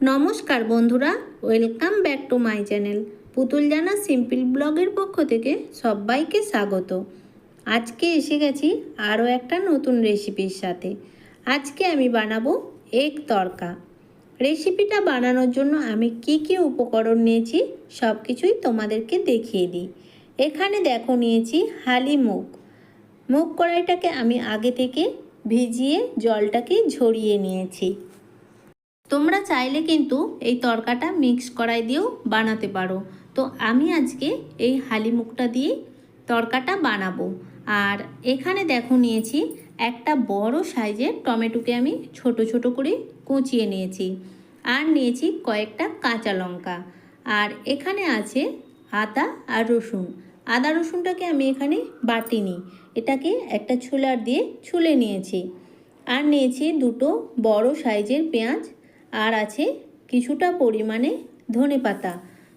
নমস্কার বন্ধুরা, welcome back to my channel. Putul Jana simple ব্লগের পক্ষ থেকে সবাইকে স্বাগত। আজকে এসে গেছি আরও একটা নতুন রেসিপির সাথে। আজকে আমি বানাবো এগ তরকা রেসিপিটা বানানোর জন্য আমি কি কি উপকরণ নিয়েছি সব কিছুই তোমাদেরকে দেখিয়ে দিই। এখানে দেখো নিয়েছি হালি মুগ। মুগ কড়াইটাকে আমি আগে থেকে ভিজিয়ে জলটাকে ঝরিয়ে নিয়েছি। তোমরা চাইলে কিন্তু এই তরকাটা মিক্স করাই দিয়েও বানাতে পারো। তো আমি আজকে এই হালি মুখটা দিয়ে তরকাটা বানাবো। আর এখানে দেখো নিয়েছি একটা বড় সাইজের টমেটোকে আমি ছোট ছোট করে কুচিয়ে নিয়েছি। আর নিয়েছি কয়েকটা কাঁচা লঙ্কা। আর এখানে আছে আদা আর রসুন। আদা রসুনটাকে আমি এখানে বাটিনি। এটাকে একটা ছুলার দিয়ে ছুলে নিয়েছি। আর নিয়েছি দুটো বড় সাইজের পেঁয়াজ আর আছে কিছুটা পরিমাণে ধনে পাতা।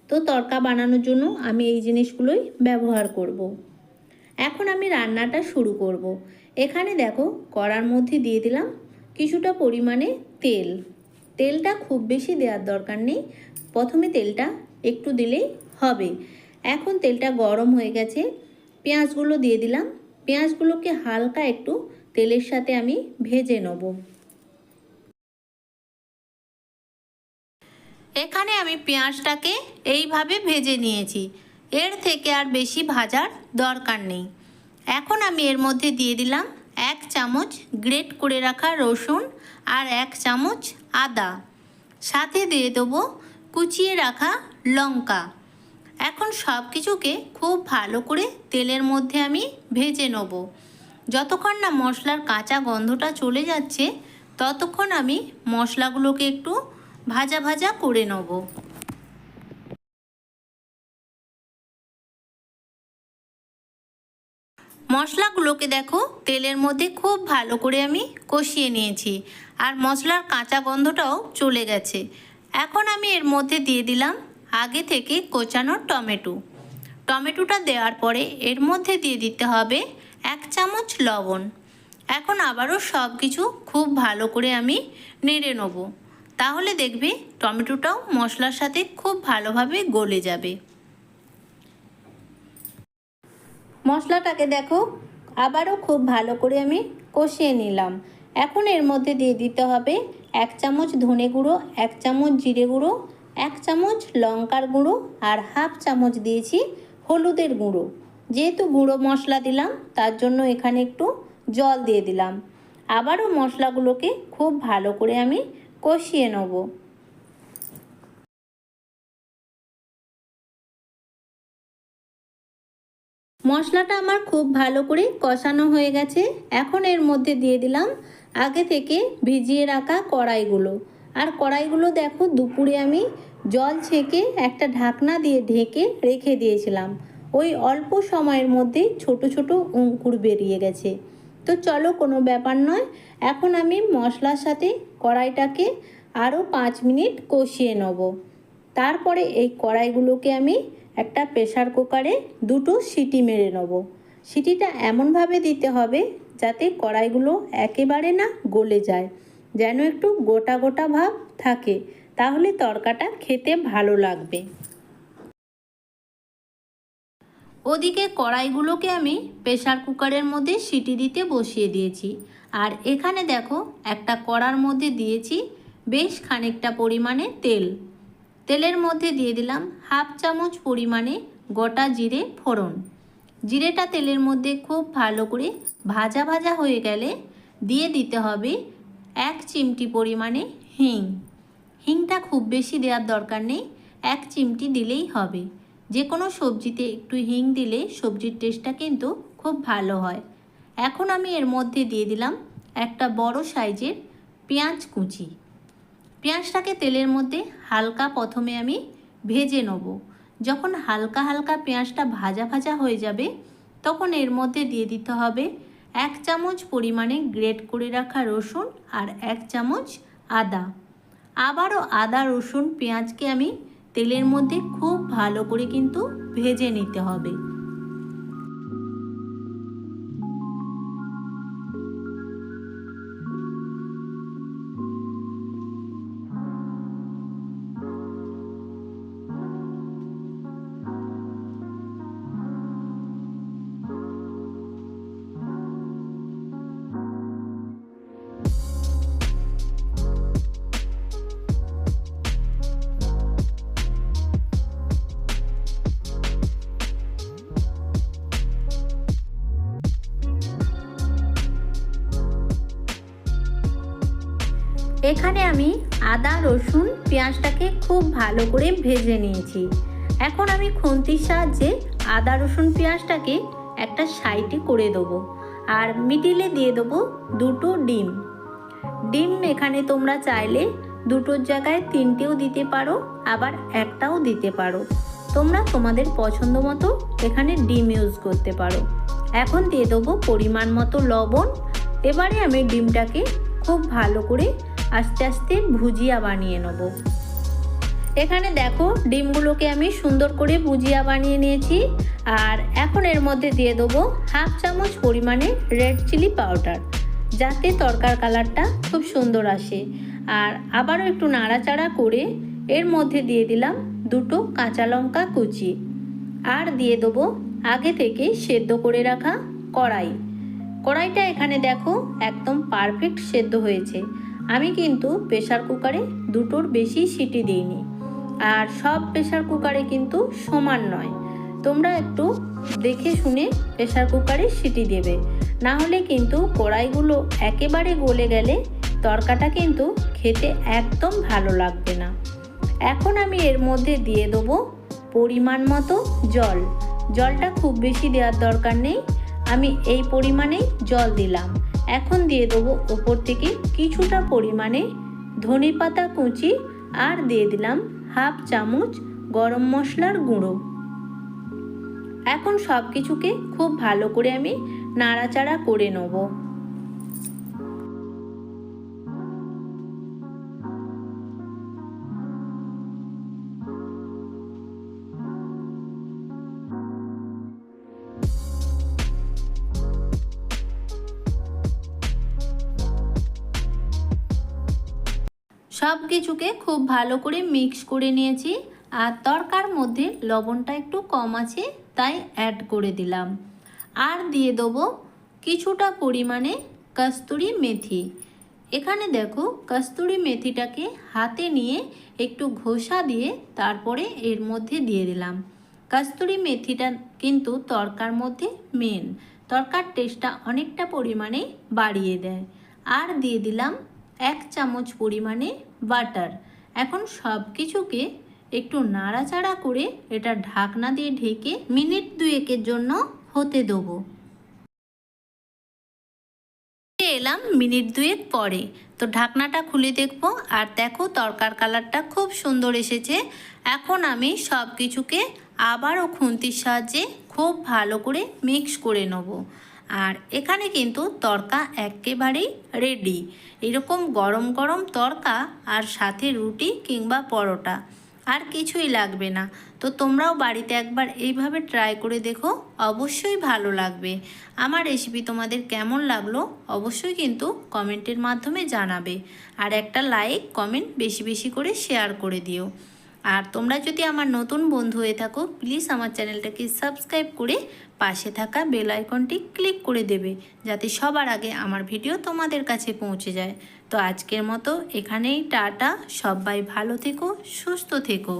তো তরকা বানানোর জন্য আমি এই জিনিসগুলোই ব্যবহার করব। এখন আমি রান্নাটা শুরু করব। এখানে দেখো কড়ার মধ্যে দিয়ে দিলাম কিছুটা পরিমাণে তেল। তেলটা খুব বেশি দেওয়ার দরকার নেই। প্রথমে তেলটা একটু দিলেই হবে। এখন তেলটা গরম হয়ে গেছে। পেঁয়াজগুলো দিয়ে দিলাম। পেঁয়াজগুলোকে হালকা একটু তেলের সাথে আমি ভেজে নেব। এখানে আমি পেঁয়াজটাকে এইভাবে ভেজে নিয়েছি। এর থেকে আর বেশি ভাজার দরকার নেই। এখন আমি এর মধ্যে দিয়ে দিলাম এক চামচ গ্রেট করে রাখা রসুন আর এক চামচ আদা। সাথে দিয়ে দেবো কুচিয়ে রাখা লঙ্কা। এখন সব কিছুকে খুব ভালো করে তেলের মধ্যে আমি ভেজে নেব। যতক্ষণ না মশলার কাঁচা গন্ধটা চলে যাচ্ছে, ততক্ষণ আমি মশলাগুলোকে একটু ভাজা ভাজা করে নেব। মশলাগুলোকে দেখো, তেলের মধ্যে খুব ভালো করে আমি কষিয়ে নিয়েছি। আর মশলার কাঁচা গন্ধটাও চলে গেছে। এখন আমি এর মধ্যে দিয়ে দিলাম আগে থেকে কোচানো টমেটো। টমেটোটা দেওয়ার পরে এর মধ্যে দিয়ে দিতে হবে এক চামচ লবণ। এখন আবারও সব কিছু খুব ভালো করে আমি নেড়ে নেব। তাহলে দেখবে টমেটোটাও মশলার সাথে খুব ভালোভাবে গলে যাবে। মশলাটাকে দেখো, আবারও খুব ভালো করে আমি কষিয়ে নিলাম। এখন এর মধ্যে দিয়ে দিতে হবে এক চামচ ধনে গুঁড়ো, এক চামচ জিরে গুঁড়ো, এক চামচ লঙ্কার গুঁড়ো আর হাফ চামচ দিয়েছি হলুদের গুঁড়ো। যেহেতু গুঁড়ো মশলা দিলাম, তার জন্য এখানে একটু জল দিয়ে দিলাম। আবারও মশলাগুলোকে খুব ভালো করে আমি কষিয়ে নেব। মশলাটা আমার খুব ভালো করে কষানো হয়ে গেছে। এখন এর মধ্যে দিয়ে দিলাম আগে থেকে ভিজিয়ে রাখা কড়াইগুলো। আর কড়াইগুলো দেখো দুপুরে আমি জল ছেঁকে একটা ঢাকনা দিয়ে ঢেকে রেখে দিয়েছিলাম। ওই অল্প সময়ের মধ্যে ছোট ছোট অঙ্কুর বেরিয়ে গেছে। তো চলো কোনো ব্যাপার নয়। এখন আমি মশলার সাথে কড়াইটাকে আরও পাঁচ মিনিট কষিয়ে নেব। তারপরে এই কড়াইগুলোকে আমি একটা প্রেশার কুকারে দুটো সিটি মেরে নেব। সিটিটা এমনভাবে দিতে হবে যাতে কড়াইগুলো একেবারে না গলে যায়, যেন একটু গোটা গোটা ভাব থাকে। তাহলে তরকাটা খেতে ভালো লাগবে। ওদিকে কড়াইগুলোকে আমি প্রেশার কুকারের মধ্যে সিটি দিতে বসিয়ে দিয়েছি। আর এখানে দেখো, একটা কড়ার মধ্যে দিয়েছি বেশ খানিকটা পরিমাণে তেল। তেলের মধ্যে দিয়ে দিলাম হাফ চামচ পরিমাণে গোটা জিরে ফোড়ন। জিরেটা তেলের মধ্যে খুব ভালো করে ভাজা ভাজা হয়ে গেলে দিয়ে দিতে হবে এক চিমটি পরিমাণে হিং। হিংটা খুব বেশি দেওয়ার দরকার নেই, এক চিমটি দিলেই হবে। যে কোনো সবজিতে একটু হিং দিলে সবজির টেস্টটা কিন্তু খুব ভালো হয়। এখন আমি এর মধ্যে দিয়ে দিলাম একটা বড় সাইজের পেঁয়াজ কুচি। পেঁয়াজটাকে তেলের মধ্যে হালকা প্রথমে আমি ভেজে নেব। যখন হালকা হালকা পেঁয়াজটা ভাজা ভাজা হয়ে যাবে, তখন এর মধ্যে দিয়ে দিতে হবে এক চামচ পরিমাণে গ্রেট করে রাখা রসুন আর এক চামচ আদা। আবারও আদা রসুন পেঁয়াজকে আমি তেলের মধ্যে খুব ভালো করে কিন্তু ভেজে নিতে হবে। এখানে আমি আদা, রসুন, পেঁয়াজটাকে খুব ভালো করে ভেজে নিয়েছি। এখন আমি খুন্তির সাহায্যে আদা, রসুন, পেঁয়াজটাকে একটা সাইডে করে দেবো আর মিডিলে দিয়ে দেবো দুটো ডিম। ডিম এখানে তোমরা চাইলে দুটোর জায়গায় তিনটেও দিতে পারো, আবার একটাও দিতে পারো। তোমরা তোমাদের পছন্দ মতো এখানে ডিম ইউজ করতে পারো। এখন দিয়ে দেবো পরিমাণ মতো লবণ। এবারে আমি ডিমটাকে খুব ভালো করে আস্তে আস্তে ভুজিয়া বানিয়ে নেব। এখানে দেখো ডিমগুলোকে আমি সুন্দর করে ভুজিয়া বানিয়ে নিয়েছি। আর এখন এর মধ্যে দিয়ে দেবো হাফ চামচ পরিমাণে রেড চিলি পাউডার, যাতে তরকার কালারটা খুব সুন্দর আসে। আর আবারও একটু নাড়াচাড়া করে এর মধ্যে দিয়ে দিলাম দুটো কাঁচা লঙ্কা কুচি। আর দিয়ে দেবো আগে থেকে সেদ্ধ করে রাখা কড়াই। কড়াইটা এখানে দেখো একদম পারফেক্ট সেদ্ধ হয়েছে। আমি কিন্তু প্রেশার কুকারে দুটোর বেশি সিটি দিইনি। আর সব প্রেশার কুকারে কিন্তু সমান নয়। তোমরা একটু দেখে শুনে প্রেশার কুকারে সিটি দেবে। না হলে কিন্তু কড়াইগুলো একেবারে গলে গেলে তরকাটা কিন্তু খেতে একদম ভালো লাগবে না। এখন আমি এর মধ্যে দিয়ে দেবো পরিমাণ মতো জল। জলটা খুব বেশি দেওয়ার দরকার নেই। আমি এই পরিমাণেই জল দিলাম। এখন দিয়ে দেবো ওপর থেকে কিছুটা পরিমাণে ধনে পাতা কুচি আর দিয়ে দিলাম হাফ চামচ গরম মশলার গুঁড়ো। এখন সব কিছুকে খুব ভালো করে আমি নাড়াচাড়া করে নেব। সব কিছুকে খুব ভালো করে মিক্স করে নিয়েছি। আর তরকার মধ্যে লবণটা একটু কম আছে, তাই অ্যাড করে দিলাম। আর দিয়ে দেবো কিছুটা পরিমাণে কস্তুরি মেথি। এখানে দেখো, কস্তুরি মেথিটাকে হাতে নিয়ে একটু ঘষা দিয়ে তারপরে এর মধ্যে দিয়ে দিলাম। কস্তুরি মেথিটা কিন্তু তরকার মধ্যে মেন তরকার টেস্টটা অনেকটা পরিমাণে বাড়িয়ে দেয়। আর দিয়ে দিলাম এক চামচ পরিমাণে বাটার। এখন সব কিছুকে একটু নাড়াচাড়া করে এটা ঢাকনা দিয়ে ঢেকে মিনিট দুয়েকের জন্য হতে দেবো। এলাম মিনিট দুয়েক পরে। তো ঢাকনাটা খুলে দেখব আর দেখো তরকার কালারটা খুব সুন্দর এসেছে। এখন আমি সব কিছুকে আবারও খুন্তির সাহায্যে খুব ভালো করে মিক্স করে নেব। আর এখানে কিন্তু তরকা একেবারেই রেডি এরকম গরম গরম তরকা আর সাথে রুটি কিংবা পরোটা, আর কিছুই লাগবে না। তো তোমরাও বাড়িতে একবার এইভাবে ট্রাই করে দেখো, অবশ্যই ভালো লাগবে। আমার রেসিপি তোমাদের কেমন লাগল অবশ্যই কিন্তু কমেন্টের মাধ্যমে জানাবে। আর একটা লাইক কমেন্ট বেশি বেশি করে শেয়ার করে দিও। আর তোমরা যদি আমার নতুন বন্ধু হয়ে থাকো প্লিজ আমার চ্যানেলটাকে সাবস্ক্রাইব করে পাশে থাকা বেল আইকনটি ক্লিক করে দেবে, যাতে সবার আগে আমার ভিডিও তোমাদের কাছে পৌঁছে যায়। তো আজকের মতো এখানেই, টাটা, সবাই ভালো থেকো, সুস্থ থেকো।